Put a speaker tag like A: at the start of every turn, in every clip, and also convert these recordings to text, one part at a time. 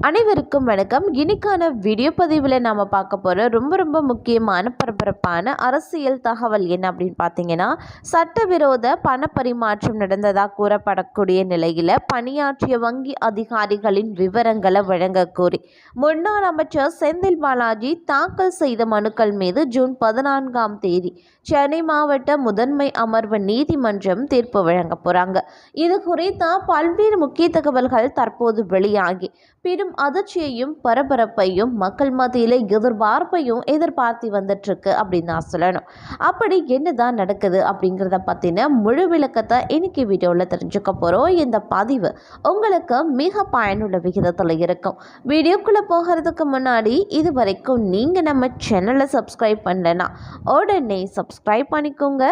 A: அனைவருக்கும் வணக்கம். இன்னைக்கான வீடியோ பதிவில் நாம் பார்க்க போகிற ரொம்ப ரொம்ப முக்கியமான பரபரப்பான அரசியல் தகவல் என்ன அப்படின்னு பார்த்தீங்கன்னா சட்டவிரோத பண பரிமாற்றம் நடந்ததாக கூறப்படக்கூடிய நிலையில் பணியாற்றிய வங்கி அதிகாரிகளின் விவரங்களை வழங்க கோரி முன்னாள் அமைச்சர் செந்தில் பாலாஜி தாக்கல் செய்த மனுக்கள் மீது ஜூன் பதினான்காம் தேதி சென்னை மாவட்ட முதன்மை அமர்வு நீதிமன்றம் தீர்ப்பு வழங்க போகிறாங்க இது குறித்த பல்வேறு முக்கிய தகவல்கள் தற்போது வெளியாகி பெரும் அதிர்ச்சியையும் பரபரப்பையும் மக்கள் மத்தியில் எதிர்பார்ப்பையும் எதிர்பார்த்து வந்துட்டுருக்கு அப்படின்னு நான் சொல்லணும். அப்படி என்னதான் நடக்குது அப்படிங்கிறத பற்றின முழு விளக்கத்தை இன்னைக்கு வீடியோவில் தெரிஞ்சுக்க போகிறோம் இந்த பதிவு உங்களுக்கு மிக பயனுள்ள விகிதத்தில் இருக்கும். வீடியோக்குள்ளே போகிறதுக்கு முன்னாடி இது வரைக்கும் நீங்கள் நம்ம சேனலை சப்ஸ்கிரைப் பண்ணலன்னா உடனே சப்ஸ்கிரைப் பண்ணிக்கோங்க.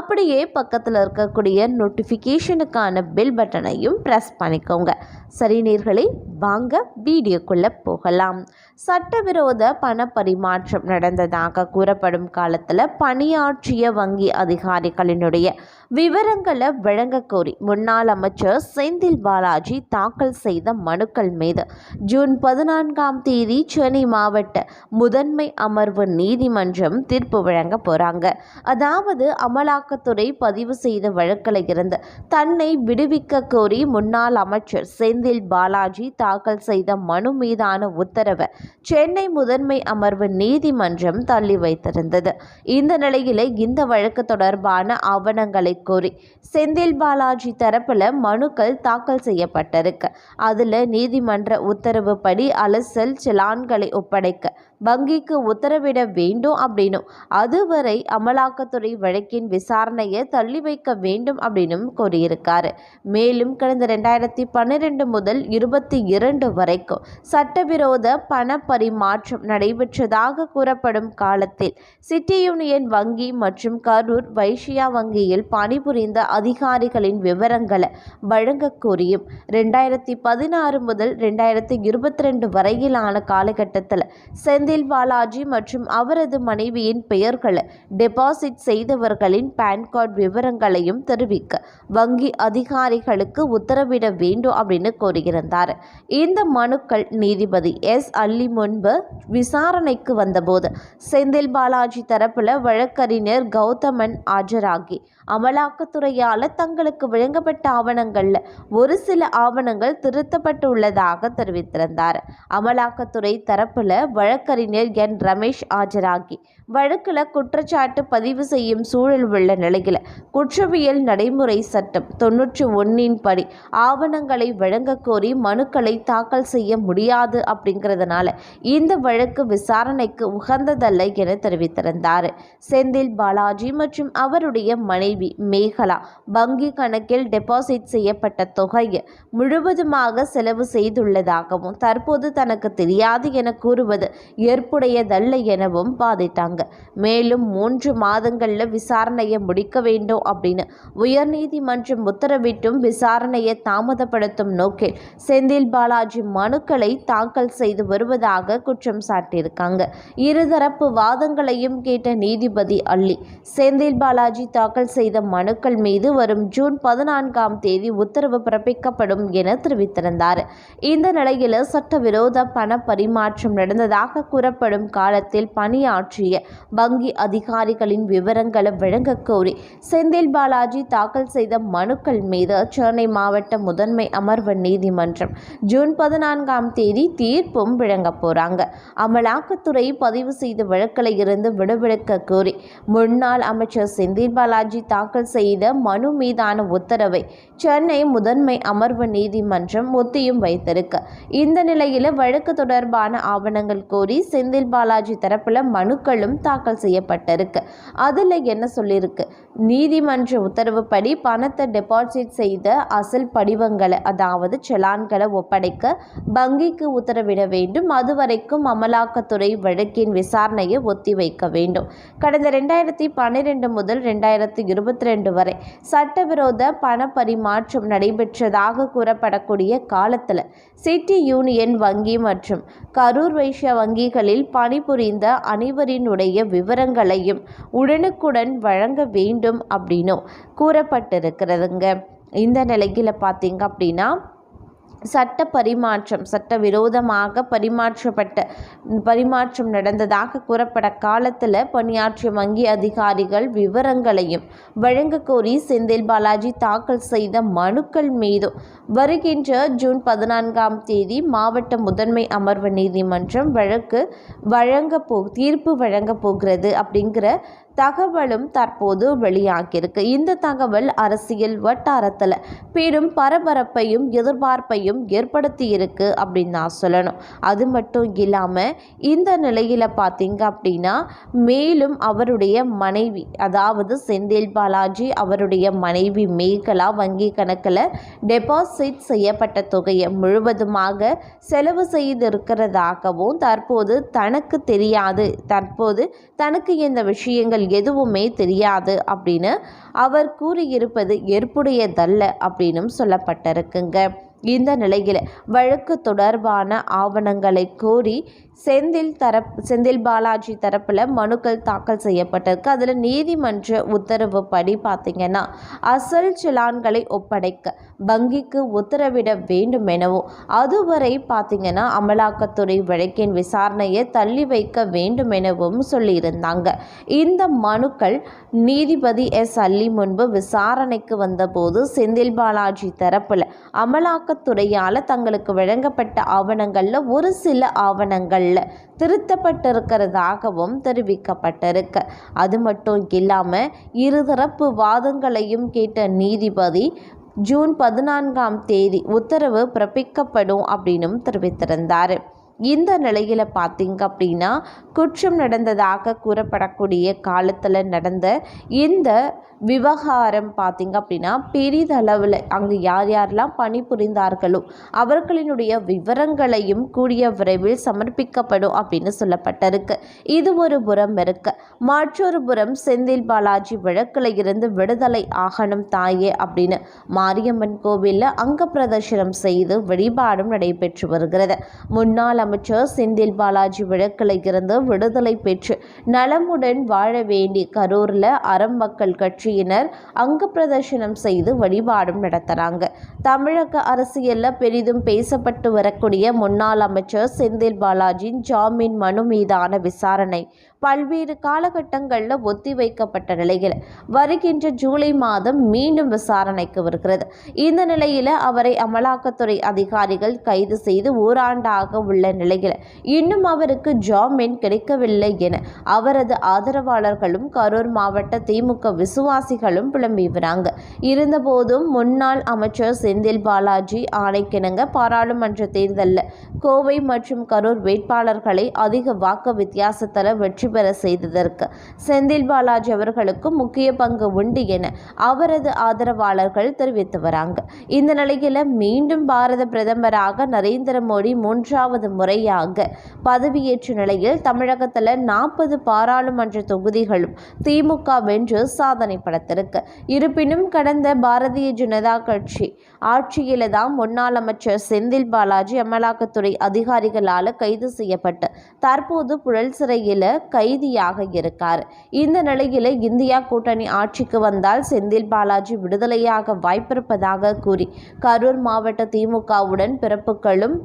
A: அப்படியே பக்கத்தில் இருக்கக்கூடிய நோட்டிஃபிகேஷனுக்கான பெல் பட்டனையும் ப்ரெஸ் பண்ணிக்கோங்க. சரி நேர்களே வாங்க வீடியோக்குள்ளே போகலாம். சட்டவிரோத பண பரிமாற்றம் நடந்ததாக கூறப்படும் காலத்தில் பணியாற்றிய வங்கி அதிகாரிகளினுடைய விவரங்களை வழங்க கோரி முன்னாள் அமைச்சர் செந்தில் பாலாஜி தாக்கல் செய்த மனுக்கள் மீது ஜூன் பதினான்காம் தேதி சென்னை மாவட்ட முதன்மை அமர்வு நீதிமன்றம் தீர்ப்பு வழங்க போகிறாங்க அதாவது அமலாக்கத்துறை பதிவு செய்த வழக்கில் இருந்து தன்னை விடுவிக்க கோரி முன்னாள் அமைச்சர் செந்தில் பாலாஜி தாக்கல் செய்த மனு மீதான உத்தரவை சென்னை முதன்மை அமர்வு நீதிமன்றம் தள்ளி வைத்திருந்தது. இந்த நிலையில் இந்த வழக்கு தொடர்பான ஆவணங்களை கோரி. செந்தில் பாலாஜி தரப்பில் மனுக்கள் தாக்கல் செய்யப்பட்டிருக்கு. அதில் நீதிமன்ற உத்தரவுப்படி அலசல் செலான்களை ஒப்படைக்க வங்கிக்கு உத்தரவிட வேண்டும் அப்படின்னும். அதுவரை அமலாக்கத்துறை வழக்கின் விசாரணையை தள்ளி வைக்க வேண்டும் அப்படின்னும் கூறியிருக்காரு மேலும் கடந்த ரெண்டாயிரத்தி பன்னிரெண்டு முதல் இருபத்தி இரண்டு வரைக்கும் சட்டவிரோத பண பரிமாற்றம் நடைபெற்றதாக கூறப்படும் காலத்தில் சிட்டி யூனியன் வங்கி மற்றும் கரூர் வைஷியா வங்கியில் பணிபுரிந்த அதிகாரிகளின் விவரங்களை வழங்க கோரியும் ரெண்டாயிரத்தி பதினாறு முதல் ரெண்டாயிரத்தி இருபத்தி ரெண்டு வரையிலான காலகட்டத்தில் செந்தில் பாலாஜி மற்றும் அவரது மனைவியின் பெயர்களை டெபாசிட் செய்தவர்களின் பேன் கார்டு விவரங்களையும் தெரிவிக்க வங்கி அதிகாரிகளுக்கு உத்தரவிட வேண்டும் அப்படின்னு கோரியிருந்தார். இந்த மனுக்கள் நீதிபதி எஸ். அல்லி முன்பு விசாரணைக்கு வந்தபோது செந்தில் பாலாஜி தரப்பில் வழக்கறிஞர் கௌதமன் ஆஜராகி. அமலாக்கத்துறையால் தங்களுக்கு வழங்கப்பட்ட ஆவணங்களில் ஒரு சில ஆவணங்கள் திருத்தப்பட்டுள்ளதாக தெரிவித்திருந்தார். அமலாக்கத்துறை தரப்பில் வழக்கறிஞர் வழக்கறிஞர் என். ரமேஷ் ஆஜராகி. வழக்கில் குற்றச்சாட்டு பதிவு செய்யும் சூழல் உள்ள நிலையில் குற்றவியல் நடைமுறை சட்டம் தொன்னூற்றி ஒன்னின் படி ஆவணங்களை வழங்கக்கோரி மனுக்களை தாக்கல் செய்ய முடியாது அப்படிங்கிறதுனால இந்த வழக்கு விசாரணைக்கு உகந்ததல்ல என தெரிவித்திருந்தார். செந்தில் பாலாஜி மற்றும் அவருடைய மனைவி மேகலா வங்கி கணக்கில் டெபாசிட் செய்யப்பட்ட தொகையை முழுவதுமாக செலவு செய்துள்ளதாகவும் தற்போது தனக்கு தெரியாது என கூறுவது ஏற்புடையதல்ல எனவும் வாதிட்டாங்க. மேலும் மூன்று மாதங்களில் விசாரணையை முடிக்க வேண்டும் அப்படின்னு உயர்நீதிமன்றம் உத்தரவிட்டும் விசாரணையை தாமதப்படுத்தும் நோக்கில் செந்தில் பாலாஜி மனுக்களை தாக்கல் செய்து வருவதாக குற்றம் சாட்டியிருக்காங்க. இருதரப்பு வாதங்களையும் கேட்ட நீதிபதி அள்ளி செந்தில் பாலாஜி தாக்கல் செய்த மனுக்கள் மீது வரும் ஜூன் பதினான்காம் தேதி உத்தரவு பிறப்பிக்கப்படும் என தெரிவித்திருந்தார். இந்த நிலையில் சட்டவிரோத பண பரிமாற்றம் நடந்ததாக கூறப்படும் காலத்தில் பணியாற்றிய வங்கி அதிகாரிகளின் விவரங்களை வழங்க கோரி செந்தில் பாலாஜி தாக்கல் செய்த மனுக்கள் மீது சென்னை மாவட்ட முதன்மை அமர்வு நீதிமன்றம் ஜூன் பதினான்காம் தேதி தீர்ப்பும் வழங்க போறாங்க. அமலாக்கத்துறை பதிவு செய்த வழக்கில் இருந்து விடுவிக்க கோரி முன்னாள் அமைச்சர் செந்தில் பாலாஜி தாக்கல் செய்த மனு மீதான உத்தரவை சென்னை முதன்மை அமர்வு நீதிமன்றம் ஒத்தியும் வைத்திருக்கு. இந்த நிலையில் வழக்கு தொடர்பான ஆவணங்கள் கோரி செந்தில் பாலாஜி தரப்பில் மனுக்களும் தாக்கல் செய்யப்பட்டிருக்கு. அதில் என்ன சொல்லியிருக்கு நீதிமன்ற உத்தரவுப்படி பணத்தை டெபாசிட் செய்த அசல் படிவங்களை அதாவது செலான்களை ஒப்படைக்க வங்கிக்கு உத்தரவிட வேண்டும். அதுவரைக்கும் அமலாக்கத்துறை வழக்கின் விசாரணையை ஒத்திவைக்க வேண்டும். கடந்த ரெண்டாயிரத்தி பன்னிரெண்டு முதல் ரெண்டாயிரத்தி இருபத்தி ரெண்டு வரை சட்டவிரோத பண பரிமாற்றம் நடைபெற்றதாக கூறப்படக்கூடிய காலத்தில் சிட்டி யூனியன் வங்கி மற்றும் கரூர் வைஷ்ய துறைகளில் பணிபுரிந்த அனைவரினுடைய விவரங்களையும் உடனுக்குடன் வழங்க வேண்டும் அப்படின்னும் கூறப்பட்டிருக்கிறதுங்க. இந்த நிலையில் பார்த்தீங்க அப்படின்னா சட்ட பரிமாற்றம் சட்டவிரோதமாக பரிமாற்றப்பட்ட பரிமாற்றம் நடந்ததாக கூறப்பட காலத்தில் பணியாற்றிய வங்கி அதிகாரிகள் விவரங்களையும் வழங்க கோரி செந்தில் பாலாஜி தாக்கல் செய்த மனுக்கள் மீதும் வருகின்ற ஜூன் பதினான்காம் தேதி மாவட்ட முதன்மை அமர்வு நீதிமன்றம் வழக்கு வழங்க போ தீர்ப்பு வழங்க போகிறது அப்படிங்கிற தகவலும் தற்போது வெளியாகியிருக்கு. இந்த தகவல் அரசியல் வட்டாரத்தில் பெரும் பரபரப்பையும் எதிர்பார்ப்பையும் ஏற்படுத்தியிருக்கு அப்படின்னு நான் சொல்லணும். அது மட்டும் இல்லாமல் இந்த நிலையில் பார்த்தீங்க அப்படின்னா மேலும் அவருடைய மனைவி அதாவது செந்தில் பாலாஜி அவருடைய மனைவி மேகலா வங்கி கணக்கில் டெபாசிட் செய்யப்பட்ட தொகையை முழுவதுமாக செலவு செய்திருக்கிறதாகவும் தற்போது தனக்கு தெரியாது. தற்போது தனக்கு இந்த விஷயங்கள் எதுவுமே தெரியாது அப்படின்னு அவர் கூறியிருப்பது ஏற்புடையதல்ல அப்படின்னும் சொல்லப்பட்டிருக்குங்க. இந்த நிலையில் வழக்கு தொடர்பான ஆவணங்களை கோரி செந்தில் தரப் செந்தில் பாலாஜி தரப்பில் மனுக்கள் தாக்கல் செய்யப்பட்டிருக்கு. அதில் நீதிமன்ற உத்தரவுப்படி பார்த்திங்கன்னா அசல் சிலான்களை ஒப்படைக்க வங்கிக்கு உத்தரவிட வேண்டும் எனவும் அதுவரை பார்த்திங்கன்னா அமலாக்கத்துறை வழக்கின் விசாரணையை தள்ளி வைக்க வேண்டும் எனவும் சொல்லியிருந்தாங்க. இந்த மனுக்கள் நீதிபதி எஸ். அல்லி முன்பு விசாரணைக்கு வந்தபோது செந்தில் பாலாஜி தரப்பில் அமலாக்கத்துறையால் தங்களுக்கு வழங்கப்பட்ட ஆவணங்களில் ஒரு சில ஆவணங்கள் திருத்தப்பட்டிருக்கிறதாகவும் தெரிவிக்கப்பட்டிருக்கு. அது மட்டும் இல்லாமல் இருதரப்பு வாதங்களையும் கேட்ட நீதிபதி ஜூன் பதினான்காம் தேதி உத்தரவு பிறப்பிக்கப்படும் அப்படின்னும் தெரிவித்திருந்தார். இந்த நிலையில் பார்த்திங்க அப்படின்னா குற்றம் நடந்ததாக கூறப்படக்கூடிய காலத்தில் நடந்த இந்த விவகாரம் பார்த்திங்க அப்படின்னா பெரிதளவில் அங்கு யார் யாரெல்லாம் பணிபுரிந்தார்களோ அவர்களினுடைய விவரங்களையும் கூடிய விரைவில் சமர்ப்பிக்கப்படும் அப்படின்னு சொல்லப்பட்டிருக்கு. இது ஒரு புறம் இருக்கு. மற்றொரு புறம் செந்தில் பாலாஜி வழக்கில் இருந்து விடுதலை ஆகணும் தாயே அப்படின்னு மாரியம்மன் கோவிலில் அங்க பிரதர்ஷனம் செய்து வழிபாடும் நடைபெற்று வருகிறது. முன்னாள் அமைச்சர் செந்தில் பாலாஜி வழக்கில் இருந்து விடுதலை பெற்று நலமுடன் வாழ வேண்டி கரூரில் அறம் மக்கள் கட்சியினர் அங்கு பிரதர்ஷனம் செய்து வழிபாடும் நடத்துகிறாங்க தமிழக அரசியலில் பெரிதும் பேசப்பட்டு வரக்கூடிய முன்னாள் அமைச்சர் செந்தில் பாலாஜியின் ஜாமீன் மனு மீதான விசாரணை பல்வேறு காலகட்டங்களில் ஒத்திவைக்கப்பட்ட நிலையில் வருகின்ற ஜூலை மாதம் மீண்டும் விசாரணைக்கு வருகிறது. இந்த நிலையில் அவரை அமலாக்கத்துறை அதிகாரிகள் கைது செய்து ஓராண்டாக உள்ள நிலையில் இன்னும் அவருக்கு ஜாமீன் கிடைக்கவில்லை என அவரது ஆதரவாளர்களும் கரூர் மாவட்ட திமுக விசுவாசிகளும் புலம்பி வராங்க இருந்தபோதும் முன்னாள் அமைச்சர் செந்தில் பாலாஜி ஆணைக்கிணங்க பாராளுமன்ற தேர்தலில் கோவை மற்றும் கரூர் வேட்பாளர்களை அதிக வாக்கு வித்தியாசத்தில் வெற்றி வெற்றி பெற செய்ததற்கு. செந்தில் பாலாஜி அவர்களுக்கு முக்கிய பங்கு உண்டு என அவரது ஆதரவாளர்கள் தெரிவித்து வராங்க. இந்த நிலையில் மீண்டும் பாரத பிரதமராக நரேந்திர மோடி மூன்றாவது முறையாக பதவியேற்ற நிலையில் தமிழகத்தில் நாற்பது பாராளுமன்ற தொகுதிகளும் திமுக வென்று சாதனை படைத்திருக்கு இருப்பினும் கடந்த பாரதிய ஜனதா கட்சி ஆட்சியில தான் முன்னாள் அமைச்சர் செந்தில் பாலாஜி அமலாக்கத்துறை அதிகாரிகளால் கைது செய்யப்பட்டு தற்போது புழல் சிறையில் கைதியாக இருக்கார். இந்த நிலையில் இந்தியா கூட்டணி ஆட்சிக்கு வந்தால் செந்தில் பாலாஜி விடுதலையாக வாய்ப்பிருப்பதாக கூறி கரூர் மாவட்ட திமுகவுடன் பிறப்புகளும்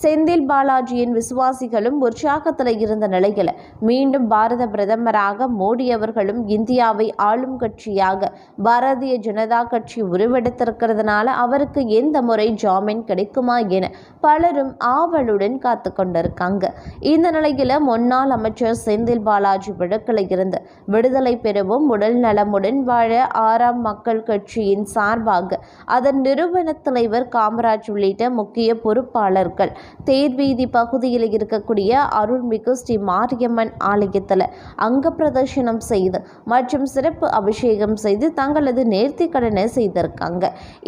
A: செந்தில் பாலாஜியின் விசுவாசிகளும் உற்சாகத்தில் இருந்த நிலையில் மீண்டும் பாரத பிரதமராக மோடி அவர்களும் இந்தியாவை ஆளும் கட்சியாக பாரதிய ஜனதா கட்சி உருவெடுத்திருக்கிறதுனால அவர் அவருக்கு எந்த முறை ஜாமீன் கிடைக்குமா என பலரும் ஆவலுடன் காத்து கொண்டிருக்காங்க. இந்த நிலையில் முன்னாள் அமைச்சர் செந்தில் பாலாஜி வழக்கில் இருந்து விடுதலை பெறவும் உடல் நலமுடன் வாழ ஆறாம் மக்கள் கட்சியின் சார்பாக அதன் நிறுவன தலைவர் காமராஜ் உள்ளிட்ட முக்கிய பொறுப்பாளர்கள் தேர்வீதி பகுதியில் இருக்கக்கூடிய அருள்மிகு ஸ்ரீ மாரியம்மன் ஆலயத்தில் அங்க பிரதர்ஷனம் செய்து மற்றும் சிறப்பு அபிஷேகம் செய்து தங்களது நேர்த்தி கடனை செய்திருக்காங்க.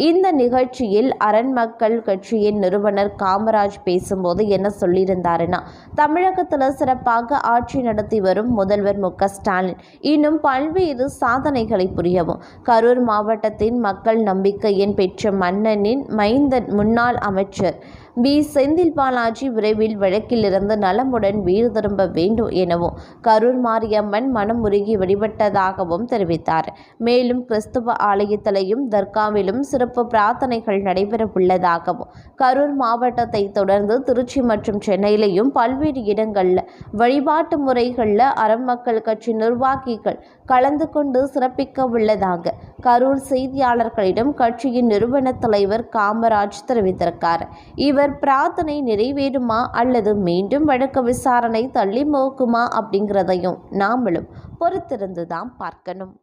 A: இந்த நிகழ்ச்சியில் அரண் மக்கள் கட்சியின் நிறுவனர் காமராஜ் பேசும்போது என்ன சொல்லியிருந்தாருன்னா தமிழகத்தில் சிறப்பாக ஆட்சி நடத்தி வரும் முதல்வர் மு ஸ்டாலின். இன்னும் பல்வேறு சாதனைகளை புரியவும். கரூர் மாவட்டத்தின் மக்கள் நம்பிக்கையின் பெற்ற மன்னனின் மைந்தன் முன்னாள் அமைச்சர் பி. செந்தில் பாலாஜி விரைவில் வழக்கிலிருந்து நலமுடன் வீடு திரும்ப வேண்டும் எனவும் கரூர் மாரியம்மன் மனமுருகி வழிபட்டதாகவும் தெரிவித்தார். மேலும் கிறிஸ்துவ ஆலயத்திலையும் தர்காவிலும் சிறப்பு பிரார்த்தனைகள் நடைபெற உள்ளதாகவும் கரூர் மாவட்டத்தை தொடர்ந்து திருச்சி மற்றும் சென்னையிலையும் பல்வேறு இடங்களில் வழிபாட்டு முறைகளில் அறம் மக்கள் கட்சி நிர்வாகிகள் கலந்து கொண்டு சிறப்பிக்க உள்ளதாக கரூர் செய்தியாளர்களிடம் கட்சியின் நிறுவன தலைவர் காமராஜ் தெரிவித்திருக்கார். இவர் பிரார்த்தனை நிறைவேறுமா அல்லது மீண்டும் வழக்கு விசாரணை தள்ளி போக்குமா அப்படிங்கிறதையும் நாமளும் பொறுத்திருந்து தான் பார்க்கணும்.